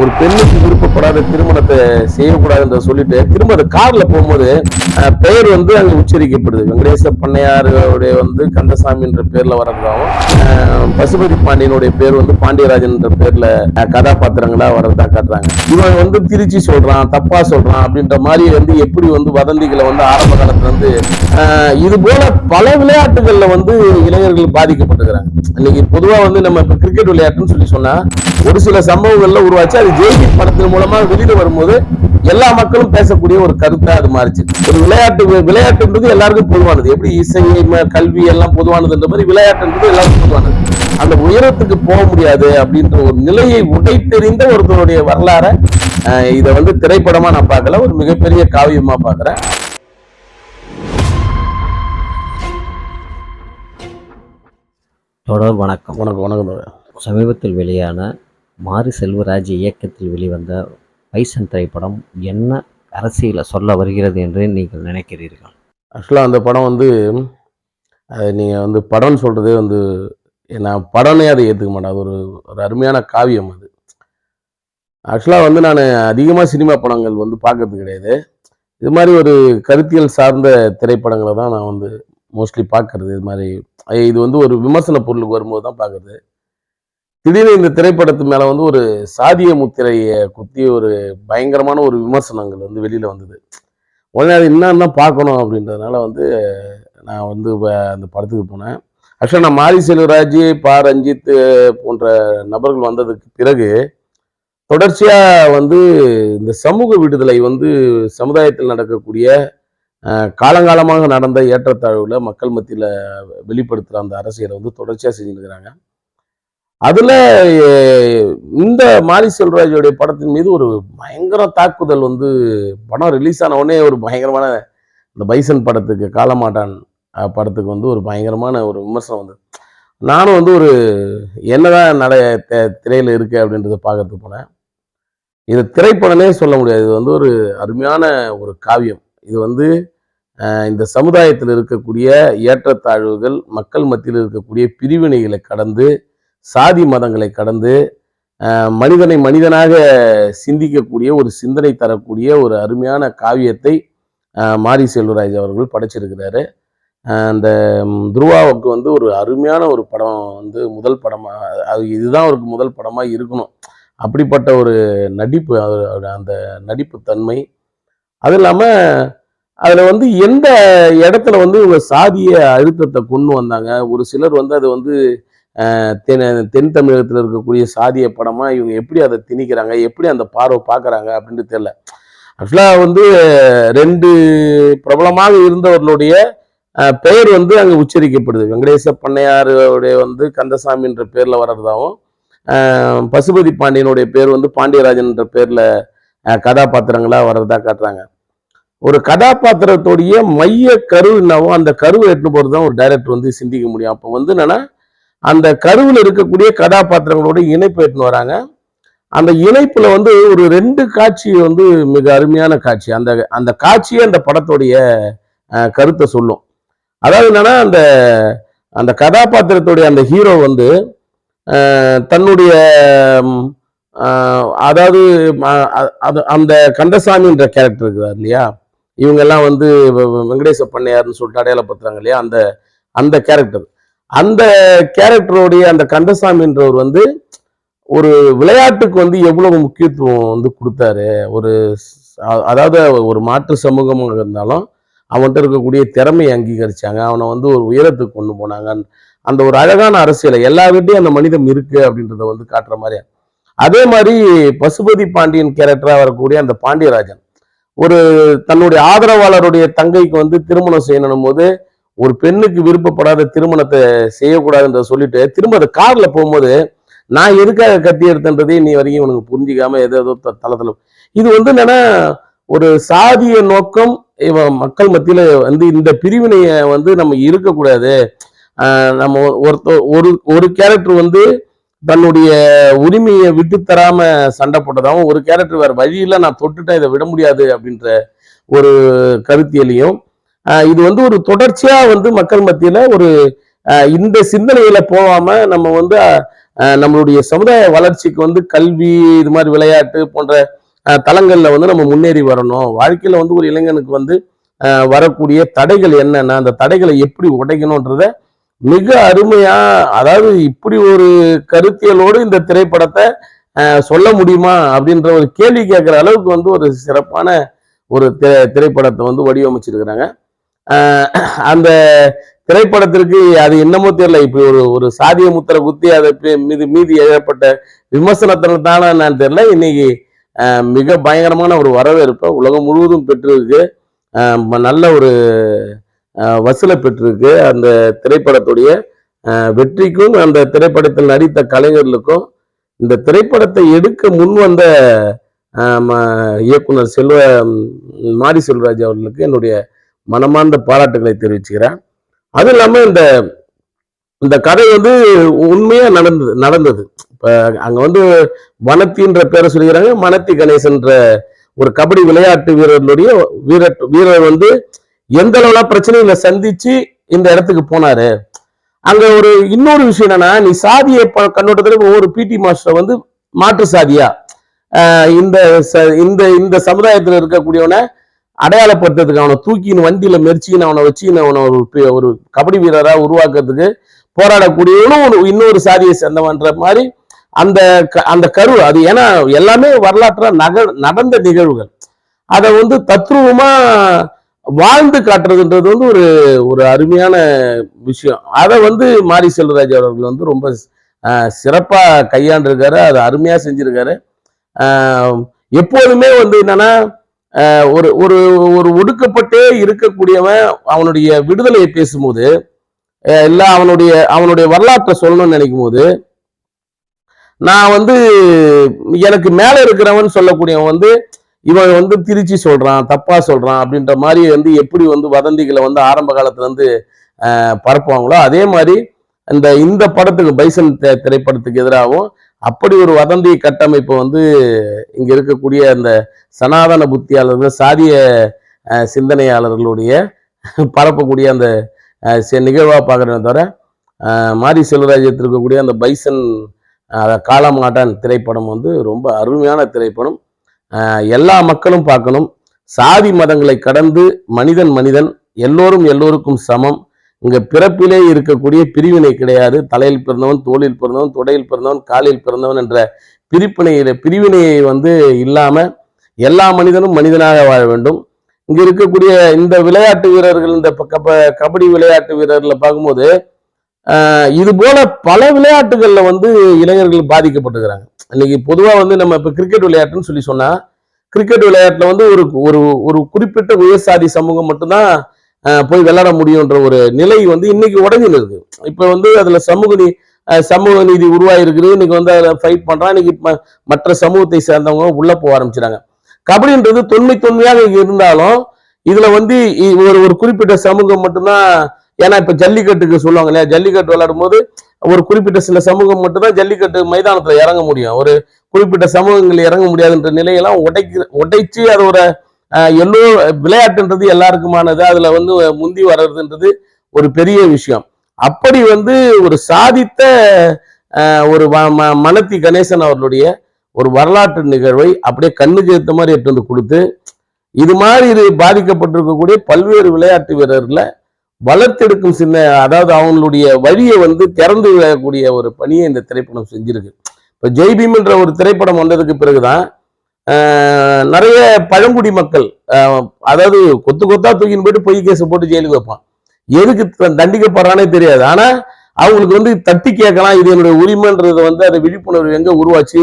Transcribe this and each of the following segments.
ஒரு பெண்ணுக்கு விருப்பப்படாத திருமணத்தை செய்யக்கூடாதுன்ற சொல்லிட்டு திரும்ப அந்த கார்ல போகும்போது பெயர் வந்து அங்க உச்சரிக்கப்படுது. வெங்கடேச பண்ணையாருடைய வந்து கந்தசாமின்ற பேர்ல வர்றதாகவும் பசுபதி பாண்டியனுடைய பேர் வந்து பாண்டியராஜன்ற பேர்ல கதாபாத்திரங்களா வர்றதா காட்டுறாங்க. இவன் வந்து திருச்சி சொல்றான் தப்பா சொல்றான் அப்படின்ற மாதிரி வந்து எப்படி வந்து வதந்திகளை வந்து ஆரம்ப காலத்துல வந்து இது போல பல விளையாட்டுகள்ல வந்து இளைஞர்கள் பாதிக்கப்பட்டுக்கிறாங்க. இன்னைக்கு பொதுவா வந்து நம்ம இப்ப கிரிக்கெட் விளையாட்டுன்னு சொல்லி சொன்னா ஒரு சில சம்பவங்கள்ல உருவாச்சு. அது ஜெய்கி படத்தின் மூலமா வெளியில வரும்போது எல்லா மக்களும் பேசக்கூடிய ஒரு கருத்தா அது மாறிச்சு. ஒரு விளையாட்டு விளையாட்டுன்றது எல்லாருக்கும் பொதுவானது. எப்படி இசை கல்வி எல்லாம் பொதுவானதுன்ற மாதிரி விளையாட்டுன்றது எல்லாருக்கும் பொதுவானது. அந்த உயரத்துக்கு போக முடியாது அப்படின்ற ஒரு நிலையை உடைத்தெறிந்த ஒருத்தருடைய வரலாற இதை வந்து திரைப்படமா நான் பார்க்கல. ஒரு மிகப்பெரிய காவியமா பார்க்கறேன். தொடர் வணக்கம். உனக்கு உனக்கு சமீபத்தில் வெளியான மாரி செல்வராஜ் இயக்கத்தில் வெளிவந்த பைசன் திரைப்படம் என்ன அரசியலை சொல்ல வருகிறது என்று நீங்கள் நினைக்கிறீர்கள்? ஆக்சுவலாக அந்த படம் வந்து நீங்கள் வந்து படம்னு சொல்கிறதே வந்து நான் படம்னே அதை ஏற்றுக்க மாட்டேன். அது ஒரு ஒரு அருமையான காவியம் அது. ஆக்சுவலாக வந்து நான் அதிகமாக சினிமா படங்கள் வந்து பார்க்கறது கிடையாது. இது மாதிரி ஒரு கருத்தியல் சார்ந்த திரைப்படங்களை தான் நான் வந்து மோஸ்ட்லி பார்க்கறது இது மாதிரி இது வந்து ஒரு விமர்சன பொருளுக்கு வரும்போது தான் பார்க்குறது திடீர்னு இந்த திரைப்படத்து மேலே வந்து ஒரு சாதிய முத்திரையை குத்தி ஒரு பயங்கரமான ஒரு விமர்சனங்கள் வந்து வெளியில் வந்தது. உடனே அது என்னென்ன பார்க்கணும் அப்படின்றதுனால வந்து நான் வந்து வ- அந்த படத்துக்கு போனேன். ஆக்சுவலாக நான் மாரி செல்வராஜ் பா ரஞ்சித் போன்ற நபர்கள் வந்ததுக்கு பிறகு தொடர்ச்சியாக வந்து இந்த சமூக விடுதலை வந்து சமுதாயத்தில் நடக்கக்கூடிய காலங்காலமாக நடந்த ஏற்றத்தாழ்வில் மக்கள் மத்தியில் வெளிப்படுத்துகிற அந்த அரசியலை வந்து தொடர்ச்சியாக செஞ்சுருக்கிறாங்க அதில் இந்த மாரி செல்வராஜோடைய படத்தின் மீது ஒரு பயங்கர தாக்குதல் வந்து படம் ரிலீஸ் ஆன உடனே ஒரு பயங்கரமான இந்த பைசன் படத்துக்கு காலமாட்டான் படத்துக்கு வந்து ஒரு பயங்கரமான ஒரு விமர்சனம் வந்தது. நானும் வந்து ஒரு என்னதான் நட த- திரையில இருக்கு அப்படின்றத பார்க்கறதுக்கு போனேன். இது திரைப்படமே சொல்ல முடியாது. இது வந்து ஒரு அருமையான ஒரு காவியம். இது வந்து இந்த சமுதாயத்தில் இருக்கக்கூடிய ஏற்றத்தாழ்வுகள் மக்கள் மத்தியில் இருக்கக்கூடிய பிரிவினைகளை கடந்து சாதி மதங்களை கடந்து மனிதனை மனிதனாக சிந்திக்கக்கூடிய ஒரு சிந்தனை தரக்கூடிய ஒரு அருமையான காவியத்தை மாரி செல்வராஜ் அவர்கள் படைச்சிருக்கிறாரு. அந்த துருவாவுக்கு வந்து ஒரு அருமையான ஒரு படம் வந்து முதல் படமாக அது இதுதான் அவருக்கு முதல் படமாக இருக்கணும். அப்படிப்பட்ட ஒரு நடிப்பு அவர் அந்த நடிப்பு தன்மை. அது இல்லாமல் அதில் வந்து எந்த இடத்துல வந்து இவங்க சாதிய அழுத்தத்தை கொண்டு வந்தாங்க? ஒரு சிலர் வந்து அது வந்து தென் தென் தமிழகத்தில் இருக்கக்கூடிய சாதிய படமாக இவங்க எப்படி அதை திணிக்கிறாங்க? எப்படி அந்த பார்வை பார்க்குறாங்க அப்படின்ட்டு தெரியல. ஆக்சுவலாக வந்து ரெண்டு பிரபலமாக இருந்தவர்களுடைய பெயர் வந்து அங்கே உச்சரிக்கப்படுது. வெங்கடேச பண்ணையாருடைய வந்து கந்தசாமின்ற பேரில் வர்றதாகவும் பசுபதி பாண்டியனுடைய பேர் வந்து பாண்டியராஜன்ன்ற பேரில் கதாபாத்திரங்களாக வர்றதா காட்டுறாங்க. ஒரு கதாபாத்திரத்துடைய மைய கரு என்னவோ அந்த கருவை எட்டுன்னு போகிறது தான் ஒரு டைரக்டர் வந்து சிந்திக்க முடியும். அப்போ வந்து என்னன்னா அந்த கருவில் இருக்கக்கூடிய கதாபாத்திரங்களோட இணைப்பு எடுத்துன்னு வராங்க. அந்த இணைப்பில் வந்து ஒரு ரெண்டு காட்சி வந்து மிக அருமையான காட்சி. அந்த அந்த காட்சியே அந்த படத்துடைய கருத்தை சொல்லும். அதாவது என்னன்னா அந்த அந்த கதாபாத்திரத்துடைய அந்த ஹீரோ வந்து தன்னுடைய அதாவது அது அந்த கந்தசாமின்ற கேரக்டர் இருக்கிறார் இல்லையா? இவங்கெல்லாம் வந்து வெங்கடேச பண்ணையார்னு சொல்லிட்டு அடையாளப்படுத்துறாங்க இல்லையா? அந்த அந்த கேரக்டர் அந்த கேரக்டருடைய அந்த கந்தசாமின்றவர் வந்து ஒரு விளையாட்டுக்கு வந்து எவ்வளவு முக்கியத்துவம் வந்து கொடுத்தாரு. ஒரு அதாவது ஒரு மாற்று சமூகமாக இருந்தாலும் அவன்கிட்ட இருக்கக்கூடிய திறமையை அங்கீகரிச்சாங்க. அவனை வந்து ஒரு உயரத்துக்கு கொண்டு போனாங்க. அந்த ஒரு அழகான அரசியலை எல்லா வீட்டையும் அந்த மனிதம் இருக்கு அப்படின்றத வந்து காட்டுற மாதிரி அதே மாதிரி பசுபதி பாண்டியன் கேரக்டராக வரக்கூடிய அந்த பாண்டியராஜன் ஒரு தன்னுடைய ஆதரவாளருடைய தங்கைக்கு வந்து திருமணம் செய்யணும் போது ஒரு பெண்ணுக்கு விருப்பப்படாத திருமணத்தை செய்யக்கூடாதுன்றத சொல்லிட்டு திரும்ப அந்த கார்ல போகும்போது நான் எதுக்காக கத்தி எடுத்தன்றதே நீ வரைக்கும் உனக்கு புரிஞ்சிக்காம ஏதோ ஏதோ த- தளத்துல இது வந்து என்னன்னா ஒரு சாதிய நோக்கம் இவன் மக்கள் மத்தியில வந்து இந்த பிரிவினைய வந்து நம்ம இருக்கக்கூடாது. நம்ம ஒருத்த ஒரு ஒரு கேரக்டர் வந்து தன்னுடைய உரிமையை விட்டு தராம சண்டை போட்டதாகவும் ஒரு கேரக்டர் வேற வழியில நான் தொட்டுட்டேன் இதை விட முடியாது அப்படின்ற ஒரு கருத்தியலையும் இது வந்து ஒரு தொடர்ச்சியா வந்து மக்கள் மத்தியில ஒரு இந்த சிந்தனையில போகாம நம்ம வந்து நம்மளுடைய சமுதாய வளர்ச்சிக்கு வந்து கல்வி இது மாதிரி விளையாட்டு போன்ற தளங்களில் வந்து நம்ம முன்னேறி வரணும். வாழ்க்கையில வந்து ஒரு இளைஞனுக்கு வந்து வரக்கூடிய தடைகள் என்னென்ன அந்த தடைகளை எப்படி உடைக்கணுன்றத மிக அருமையா அதாவது இப்படி ஒரு கருத்தியலோடு இந்த திரைப்படத்தை சொல்ல முடியுமா அப்படின்ற ஒரு கேள்வி கேட்குற அளவுக்கு வந்து ஒரு சிறப்பான ஒரு திரைப்படத்தை வந்து வடிவமைச்சிருக்கிறாங்க. அந்த திரைப்படத்திற்கு அது என்னமோ தெரியல. இப்படி ஒரு ஒரு சாதிய முத்திரை குத்தி அதை மீது மீது ஏற்பட்ட விமர்சனத்தினால என்னன்னு தெரியல. இன்னைக்கு மிக பயங்கரமான ஒரு வரவேற்பை உலகம் முழுவதும் பெற்றிருக்கு. நல்ல ஒரு வசூலை பெற்றிருக்கு. அந்த திரைப்படத்துடைய வெற்றிக்கும் அந்த திரைப்படத்தில் நடித்த கலைஞர்களுக்கும் இந்த திரைப்படத்தை எடுக்க முன் வந்த ம- இயக்குனர் செல்வ மாரி செல்வராஜ் அவர்களுக்கு என்னுடைய மனமார்ந்த பாராட்டுகளை தெரிவிச்சுக்கிறேன். அது இல்லாம இந்த இந்த கதை வந்து உண்மையா நடந்தது நடந்தது. இப்போ அங்க வந்து வனத்தின்ற பேரை சொல்லிக்கிறாங்க. மனத்தி கணேசன்ற ஒரு கபடி விளையாட்டு வீரர்களுடைய வீரர் வீரர் வந்து எந்த அளவுலாம் பிரச்சனைகளை சந்திச்சு இந்த இடத்துக்கு போனாரு. அங்க ஒரு இன்னொரு விஷயம் என்னன்னா நீ சாதிய கண்ணோட்டத்தில் ஒவ்வொரு பிடி மாஸ்டர் வந்து மாற்று சாதியா? ஆஹ் இந்த ச- இந்த இந்த சமுதாயத்துல இருக்கக்கூடியவனை அடையாளப்படுத்துறதுக்கு அவனை தூக்கின்னு வண்டியில மெரிச்சின்னு அவனை வச்சுன்னு அவனை ஒரு ஒரு கபடி வீரரா உருவாக்குறதுக்கு போராடக்கூடியவனும் ஒரு இன்னொரு சாதியை சேர்ந்தவன்ற மாதிரி அந்த க- அந்த கரு அது ஏன்னா எல்லாமே வரலாற்றுல நக நடந்த நிகழ்வுகள். அதை வந்து தத்ரூபமா வாழ்ந்து காட்டுறதுன்றது வந்து ஒரு ஒரு அருமையான விஷயம். அதை வந்து மாரி செல்வராஜ் அவர்கள் வந்து ரொம்ப சிறப்பாக சிறப்பா கையாண்டிருக்காரு. அதை அருமையா செஞ்சிருக்காரு. எப்போதுமே வந்து என்னன்னா ஒரு ஒரு ஒரு ஒடுக்கப்பட்டே இருக்கக்கூடியவன் அவனுடைய விடுதலையை பேசும்போது இல்லை அவனுடைய அவனுடைய வரலாற்றை சொல்லணும்னு நினைக்கும் போது நான் வந்து எனக்கு மேலே இருக்கிறவன் சொல்லக்கூடியவன் வந்து இவன் வந்து திருச்சி சொல்றான் தப்பா சொல்றான் அப்படின்ற மாதிரி வந்து எப்படி வந்து வதந்திகளை வந்து ஆரம்ப காலத்துலேருந்து பரப்புவாங்களோ அதே மாதிரி இந்த இந்த படத்துக்கு பைசன் திரைப்படத்துக்கு எதிராகவும் அப்படி ஒரு வதந்தி கட்டமைப்பு வந்து இங்க இருக்கக்கூடிய அந்த சனாதன புத்தியாளர்கள் சாதிய சிந்தனையாளர்களுடைய பரப்பக்கூடிய அந்த அஹ், சி- நிகழ்வா தவிர மாரி செல்வராஜ்யத்தில் இருக்கக்கூடிய அந்த பைசன் காலமாட்டான் திரைப்படம் வந்து ரொம்ப அருமையான திரைப்படம். எல்லா மக்களும் பார்க்கணும். சாதி மதங்களை கடந்து மனிதன் மனிதன் எல்லோரும் எல்லோருக்கும் சமம். உங்க பிறப்பிலே இருக்கக்கூடிய பிரிவினை கிடையாது. தலையில் பிறந்தவன் தோளில் பிறந்தவன் தொடையில் பிறந்தவன் காலில் பிறந்தவன் என்ற பிரிப்பினையில பிரிவினையை வந்து இல்லாம எல்லா மனிதனும் மனிதனாக வாழ வேண்டும். இங்க இருக்கக்கூடிய இந்த விளையாட்டு வீரர்கள் இந்த ப- கபடி விளையாட்டு வீரர்களை பார்க்கும்போது இது போல பல விளையாட்டுகள்ல வந்து இளைஞர்கள் பாதிக்கப்பட்டிருக்கிறாங்க இன்னைக்கு பொதுவா வந்து நம்ம இப்ப கிரிக்கெட் விளையாட்டுன்னு சொல்லி சொன்னா கிரிக்கெட் விளையாட்டுல வந்து ஒரு ஒரு ஒரு குறிப்பிட்ட உயர்சாதி சமூகம் மட்டும்தான் போய் விளையாட முடியுன்ற ஒரு நிலை வந்து இன்னைக்கு உடஞ்சின்னு இருக்கு இப்போ வந்து அதில் சமூக நீ சமூக நீதி உருவாயிருக்குது. இன்னைக்கு வந்து அதில் ஃபைட் பண்ணுறான் இன்னைக்கு மற்ற சமூகத்தை சேர்ந்தவங்க உள்ளே போக ஆரம்பிச்சிட்டாங்க கபடின்றது தொன்மை தொன்மையாக இருந்தாலும் இதில் வந்து ஒரு ஒரு குறிப்பிட்ட சமூகம் மட்டும்தான் ஏன்னா இப்போ ஜல்லிக்கட்டுக்கு சொல்லுவாங்க இல்லையா? ஜல்லிக்கட்டு விளையாடும் போது ஒரு குறிப்பிட்ட சில சமூகம் மட்டும்தான் ஜல்லிக்கட்டு மைதானத்தில் இறங்க முடியும். ஒரு குறிப்பிட்ட சமூகங்கள் இறங்க முடியாதுன்ற நிலையெல்லாம் உடைக்க உடைச்சு அது ஒரு எல்லோ விளையாட்டுன்றது எல்லாருக்குமானது. அதுல வந்து முந்தி வர்றதுன்றது ஒரு பெரிய விஷயம். அப்படி வந்து ஒரு சாதித்த ஆஹ், ஒரு ம- மனத்தி கணேசன் அவர்களுடைய ஒரு வரலாற்று நிகழ்வை அப்படியே கண்ணுக்கு ஏற்ற மாதிரி எடுத்து வந்து கொடுத்து இது மாதிரி இது பாதிக்கப்பட்டிருக்கக்கூடிய பல்வேறு விளையாட்டு வீரர்களை வளர்த்தெடுக்கும் சின்ன அதாவது அவங்களுடைய வழியை வந்து திறந்து விடக்கூடிய ஒரு பணியை இந்த திரைப்படம் செஞ்சிருக்கு. இப்போ ஜெய்பீம்ன்ற ஒரு திரைப்படம் வந்ததுக்கு பிறகுதான் நிறைய பழங்குடி மக்கள் அதாவது கொத்து கொத்தா தூக்கின்னு போயிட்டு பொய் கேஸ் போட்டு ஜெயிலுக்கு வைப்பான். எதுக்கு தண்டிக்கப்படுறானே தெரியாது. ஆனா அவங்களுக்கு வந்து தட்டி கேட்கலாம். இது என்னுடைய உரிமைன்றது வந்து அது விழிப்புணர்வு எங்க உருவாச்சு?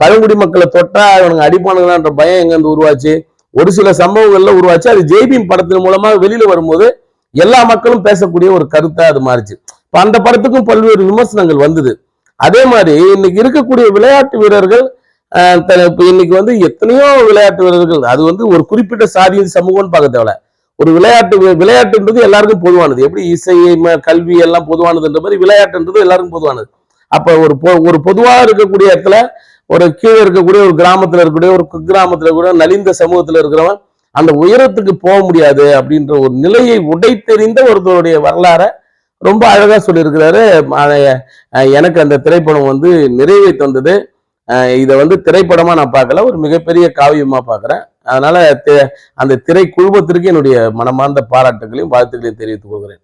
பழங்குடி மக்களை தொட்டா அவனுக்கு அடிப்பானுங்களான்ற பயம் எங்க வந்து உருவாச்சு? ஒரு சில சம்பவங்கள்ல உருவாச்சு. அது ஜெய்பீம் படத்தின் மூலமா வெளியில வரும்போது எல்லா மக்களும் பேசக்கூடிய ஒரு கருத்தா அது மாறிச்சு. இப்ப அந்த படத்துக்கும் பல்வேறு விமர்சனங்கள் வந்தது. அதே மாதிரி இன்னைக்கு இருக்கக்கூடிய விளையாட்டு வீரர்கள் இப்போ இன்னைக்கு வந்து எத்தனையோ விளையாட்டு வீரர்கள் அது வந்து ஒரு குறிப்பிட்ட சாதி சமூகம்னு பார்க்க தேவையில்ல. ஒரு விளையாட்டு விளையாட்டுன்றது எல்லாருக்கும் பொதுவானது. எப்படி இசை ம- கல்வி எல்லாம் பொதுவானதுன்ற மாதிரி விளையாட்டுன்றது எல்லாருக்கும் பொதுவானது. அப்போ ஒரு பொ- ஒரு பொதுவாக இருக்கக்கூடிய இடத்துல ஒரு கீழே இருக்கக்கூடிய ஒரு கிராமத்தில் இருக்கக்கூடிய ஒரு குக்கிராமத்துல கூட நலிந்த சமூகத்தில் இருக்கிறவன் அந்த உயரத்துக்கு போக முடியாது அப்படின்ற ஒரு நிலையை உடைத்தெறிந்த ஒருத்தருடைய வரலாறை ரொம்ப அழகாக சொல்லியிருக்கிறாரு. எனக்கு அந்த திரைப்படம் வந்து நிறைவை தந்தது. இதை வந்து திரைப்படமா நான் பார்க்கல ஒரு மிகப்பெரிய காவியமா பார்க்குறேன். அதனால அந்த திரை குழுமத்திற்கு என்னுடைய மனமார்ந்த பாராட்டுகளையும் வாழ்த்துக்களையும் தெரிவித்துக் கொள்கிறேன்.